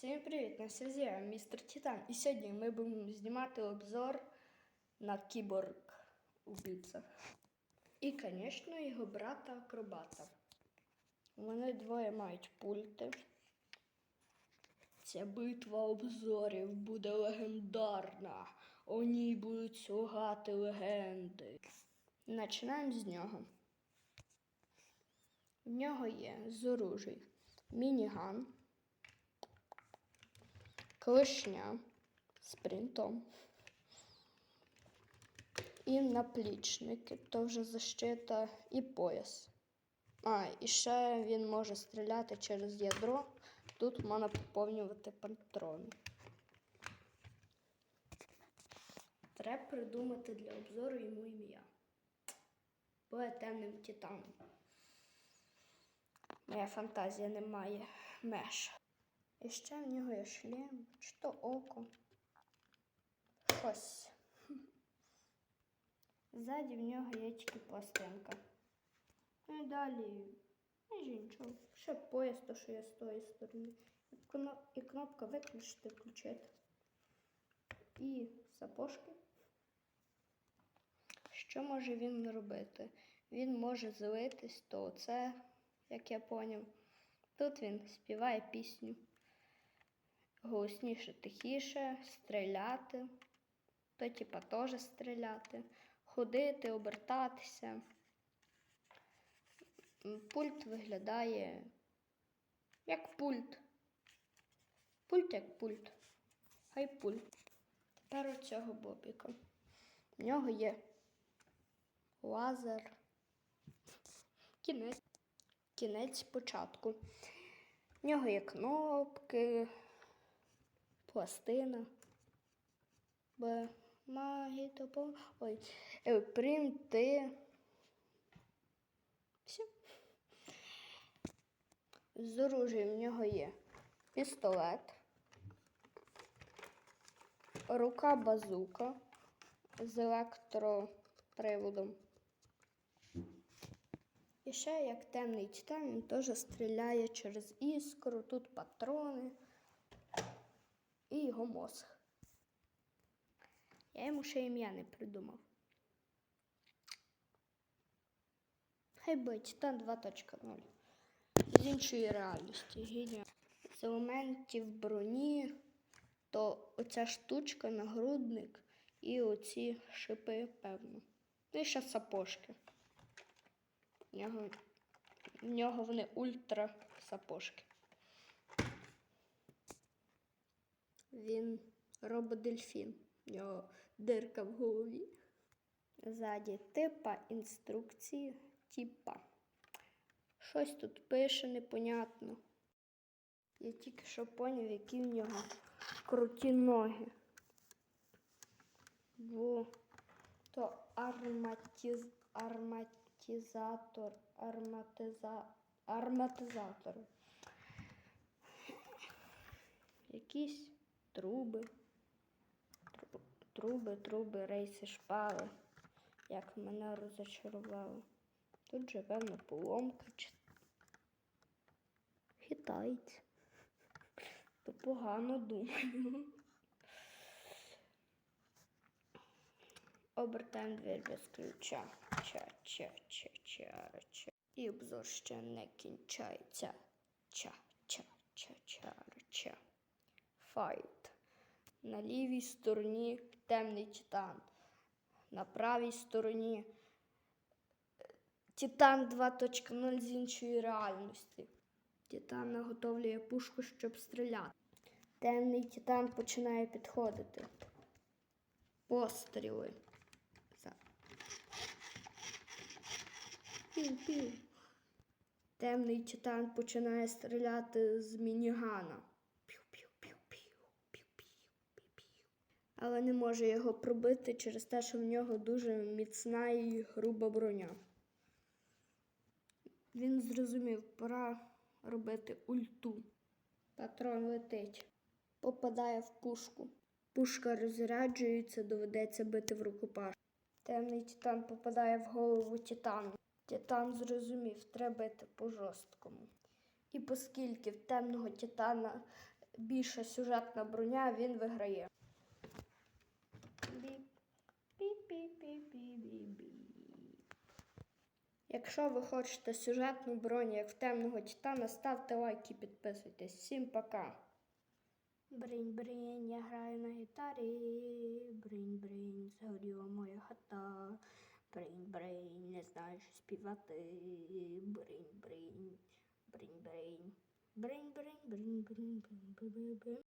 Всім привіт! На связі я містер Титан. І сьогодні ми будемо знімати обзор на кіборг убивця. І, звісно, його брата акробата. Вони двоє мають пульти. Ця битва обзорів буде легендарна. У ній будуть слугати легенди. Починаємо з нього. В нього є з оружій мініган, клешня з принтом і наплічники, то вже защита і пояс. А, і ще він може стріляти через ядро. Тут можна поповнювати патрони. Треба придумати для обзору йому ім'я. Буде титаном. Моя фантазія не має меж. І ще в нього є шлем, чи то око. Щось. Ззаді в нього є тільки пластинка. Ну і далі майже нічого. Ще пояс, то що є з тої сторони. І І кнопка виключити, включити. І сапожки. Що може він робити? Він може злитись, то це, як я поняв. Тут він співає пісню. Голосніше, тихіше, стріляти. То, типа, теж стріляти, ходити, обертатися. Пульт виглядає як пульт. Пульт як пульт. Хай пульт. Тепер у цього бобіка. В нього є лазер. Кінець. Кінець початку. В нього є кнопки, пластина. Б. Магітопо. Ой. е, Принти. Все. З оружия в нього є пістолет, рука базука з електроприводом. І ще як темний титан, він теж стріляє через іскру, тут патрони і його мозг. Я йому ще ім'я не придумав. Хай би Титан 2.0. З іншої реальності. Геніально. З елементів броні, то оця штучка, нагрудник і оці шипи, певно. Ну і ще сапожки. В нього вони ультра сапожки. Він рободельфін. У нього дирка в голові. Ззаді типа інструкції типа. Щось тут пише непонятно. Я тільки що поняв, які в нього круті ноги. Бо то арматиз... арматизатор, арматиза... арматизатор. Якісь труби. Труби, труби, рейси, шпали. Як мене розочарувало. Тут же, певно, поломка чи хитається. То погано думаю. Обертаємо двері без ключа. Ча-ча-ча-ча-ча. І обзор ще не кінчається. Ча-ча-ча-ча-ча. Файт. На лівій стороні темний титан. На правій стороні Титан 2.0 з іншої реальності. Титан наготовлює пушку, щоб стріляти. Темний титан починає підходити. Постріли. Темний титан починає стріляти з мінігана. Пів-пів-пів-пів, пів-пів, пів-пів. Але не може його пробити через те, що в нього дуже міцна і груба броня. Він зрозумів, пора робити ульту. Патрон летить, попадає в пушку. Пушка розряджується, доведеться бити в рукопаш. Темний титан попадає в голову титану. Титан зрозумів, треба бити по жорсткому. І оскільки в темного титана більша сюжетна броня, він виграє. Якщо ви хочете сюжетну броню, як в темного титана, ставте лайк і підписуйтесь. Всім пока. Бринь, бринь, я граю на гітарі. Бринь, бринь, згоріла моя хата. Бринь, бринь, не знаю, що співати. Бринь, бринь, бринь, бринь. Бринь, бринь, бринь, бринь, бринь, бринь.